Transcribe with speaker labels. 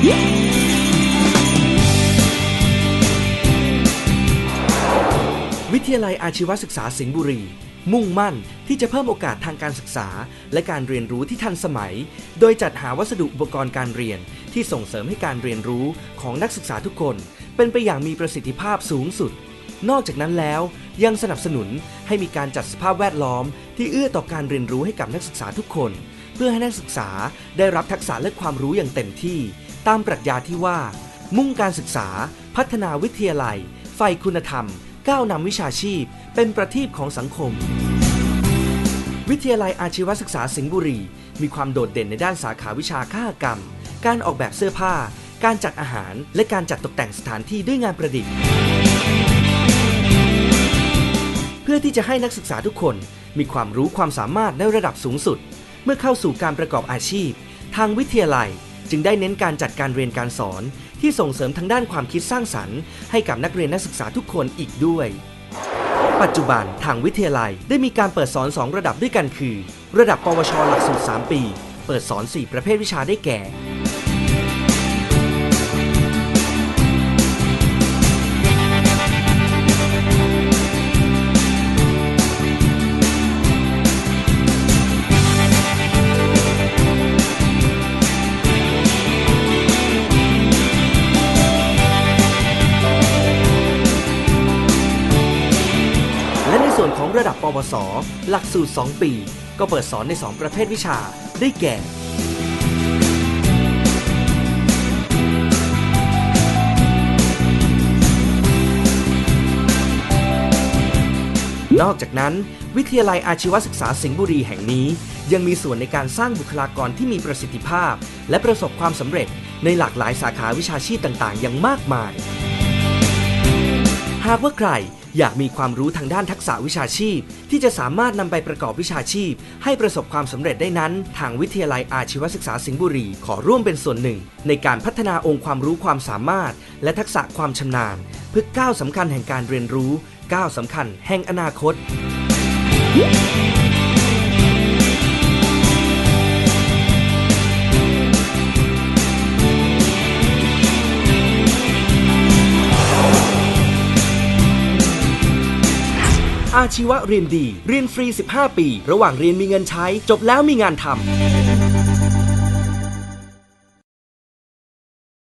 Speaker 1: วิทยาลัยอาชีวศึกษาสิงห์บุรี มุ่งมั่นที่จะเพิ่มโอกาสทางการศึกษา และการเรียนรู้ที่ทันสมัย โดยจัดหาวัสดุอุปกรณ์การเรียน ที่ส่งเสริมให้การเรียนรู้ของนักศึกษาทุกคน เป็นไปอย่างมีประสิทธิภาพสูงสุด นอกจากนั้นแล้วยังสนับสนุนให้มีการจัดสภาพแวดล้อม ที่เอื้อต่อการเรียนรู้ให้กับนักศึกษาทุกคน เพื่อให้นักศึกษาได้รับทักษะและความรู้อย่างเต็มที่ ตามปรัชญาที่ว่า มุ่งการศึกษา พัฒนาวิทยาลัย ไฟคุณธรรม ก้าวนำวิชาชีพ เป็นประทีปของสังคม วิทยาลัยอาชีวศึกษาสิงห์บุรี มีความโดดเด่นในด้านสาขาวิชาข้ากรรม การออกแบบเสื้อผ้า การจัดอาหาร และการจัดตกแต่งสถานที่ด้วยงานประดิษฐ์ เพื่อที่จะให้นักศึกษาทุกคนมีความรู้ความสามารถในระดับสูงสุด เมื่อเข้าสู่การประกอบอาชีพ ทางวิทยาลัย จึงได้เน้นการจัดการเรียนการสอน ที่ส่งเสริมทางด้านความคิดสร้างสรรค์ ให้กับนักเรียนนักศึกษาทุกคนอีกด้วย ปัจจุบันทางวิทยาลัยได้มีการเปิดสอน 2 ระดับด้วยกันคือ ระดับปวช หลักสูตร 3 ปี เปิดสอน 4 ประเภทวิชาได้แก่ ส่วนของระดับปวส หลักสูตร 2 ปี ก็เปิดสอนใน 2 ประเภทวิชา ได้แก่ นอกจากนั้น วิทยาลัยอาชีวศึกษาสิงห์บุรีแห่งนี้ ยังมีส่วนในการสร้างบุคลากรที่มีประสิทธิภาพ และประสบความสำเร็จในหลากหลายสาขาวิชาชีพต่างๆ อย่างมากมาย หากว่าใคร อยากมีความรู้ทางด้านทักษะวิชาชีพ ที่จะสามารถนำไปประกอบวิชาชีพ ให้ประสบความสำเร็จได้นั้น ทางวิทยาลัยอาชีวศึกษาสิงห์บุรีขอร่วมเป็นส่วนหนึ่ง ในการพัฒนาองค์ความรู้ความสามารถ และทักษะความชำนาญ เพื่อก้าวสำคัญแห่งการเรียนรู้ก้าวสำคัญแห่งอนาคต อาชีวะเรียนดี เรียนฟรี 15 ปี ระหว่างเรียนมีเงินใช้ จบแล้วมีงานทำ